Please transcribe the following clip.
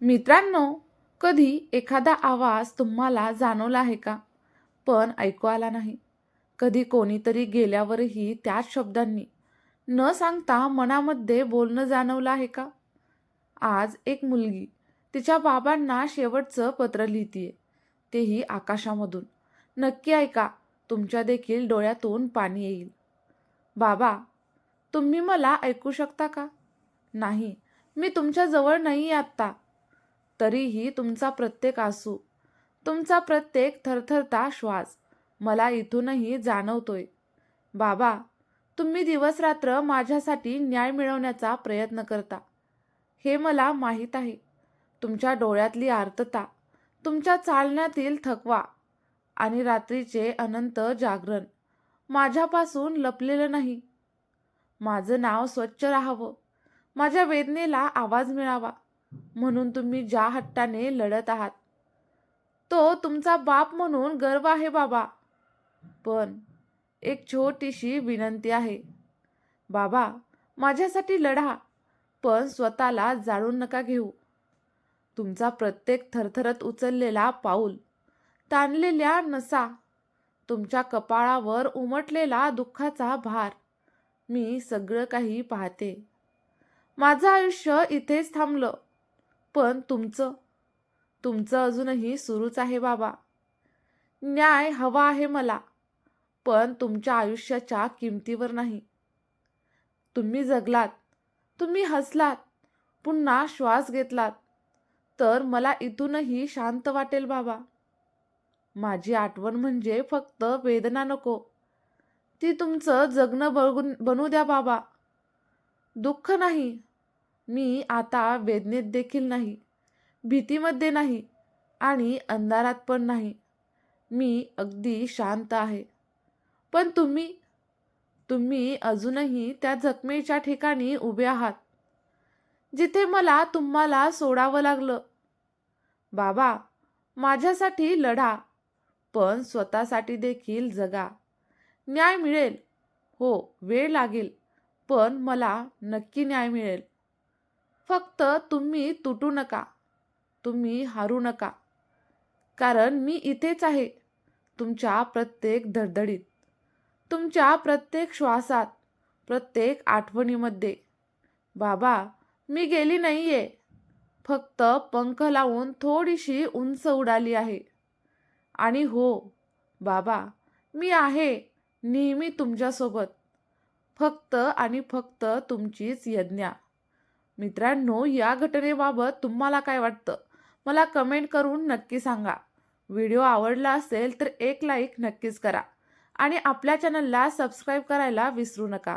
मित्रांनो कधी एखादा आवाज तुम्हाला जाणवला आहे का? पण ऐकू आला नाही. कधी कोणीतरी गेल्यावरही त्याच शब्दांनी न सांगता मनामध्ये बोलणं जाणवलं आहे का? आज एक मुलगी तिच्या बाबांना शेवटचं पत्र लिहितीये. तेही आकाशामधून. नक्की ऐका तुमच्या देखील डोळ्यातून पाणी येईल. बाबा तुम्ही मला ऐकू शकता का? नाही मी तुमच्या जवळ नाही आत्ता. तरीही तुमचा प्रत्येक आसू तुमचा प्रत्येक थरथरता श्वास मला इथूनही जाणवतोय. बाबा तुम्ही दिवसरात्र माझ्यासाठी न्याय मिळवण्याचा प्रयत्न करता. हे मला माहीत आहे. तुमच्या डोळ्यातली आर्तता तुमच्या चालण्यातील थकवा आणि रात्रीचे अनंत जागरण माझ्यापासून लपलेलं नाही. माझं नाव स्वच्छ राहावं. माझ्या वेदनेला आवाज मिळावा. म्हणून तुम्ही ज्या हट्टाने लढत आहात तो तुमचा बाप म्हणून गर्व आहे बाबा. पण एक छोटीशी विनंती आहे. बाबा माझ्यासाठी लढा पण स्वतःला जाळून नका घेऊ. तुमचा प्रत्येक थरथरत उचललेला पाऊल ताणलेल्या नसा तुमच्या कपाळावर उमटलेला दुःखाचा भार मी सगळं काही पाहते. माझं आयुष्य इथेच थांबलं. पण तुमचं तुमचं अजूनही सुरूच आहे बाबा. न्याय हवा आहे मला पण तुमच्या आयुष्याच्या किमतीवर नाही. तुम्ही जगलात तुम्ही हसलात पुन्हा श्वास घेतलात तर मला इथूनही शांत वाटेल बाबा. माझी आठवण म्हणजे फक्त वेदना नको. ती तुमचं जगणं बघून बनू द्या बाबा. दुःख नाही मी आता वेदनेत देखील नाही भीतीमध्ये नाही आणि अंधारात पण नाही. मी अगदी शांत आहे. पण तुम्ही तुम्ही अजूनही त्या जखमेच्या ठिकाणी उभे आहात जिथे मला तुम्हाला सोडावं लागलं. बाबा माझ्यासाठी लढा पण स्वतःसाठी देखील जगा. न्याय मिळेल. हो वेळ लागेल पण मला नक्की न्याय मिळेल. फक्त तुम्ही तुटू नका. तुम्ही हारू नका. कारण मी इथेच आहे तुमच्या प्रत्येक धडधडीत. तुमच्या प्रत्येक श्वासात प्रत्येक आठवणीमध्ये. बाबा मी गेली नाही आहे फक्त पंख लावून थोडीशी उंच उडाली आहे. आणि हो बाबा मी आहे नेहमी तुमच्यासोबत. फक्त आणि फक्त तुमचीच यज्ञा. मित्रांनो या घटनेबाबत तुम्हाला काय वाटतं? मला कमेंट करून नक्की सांगा. व्हिडिओ आवडला असेल तर एक लाईक नक्कीच करा. आणि आपल्या चॅनलला सबस्क्राईब करायला विसरू नका.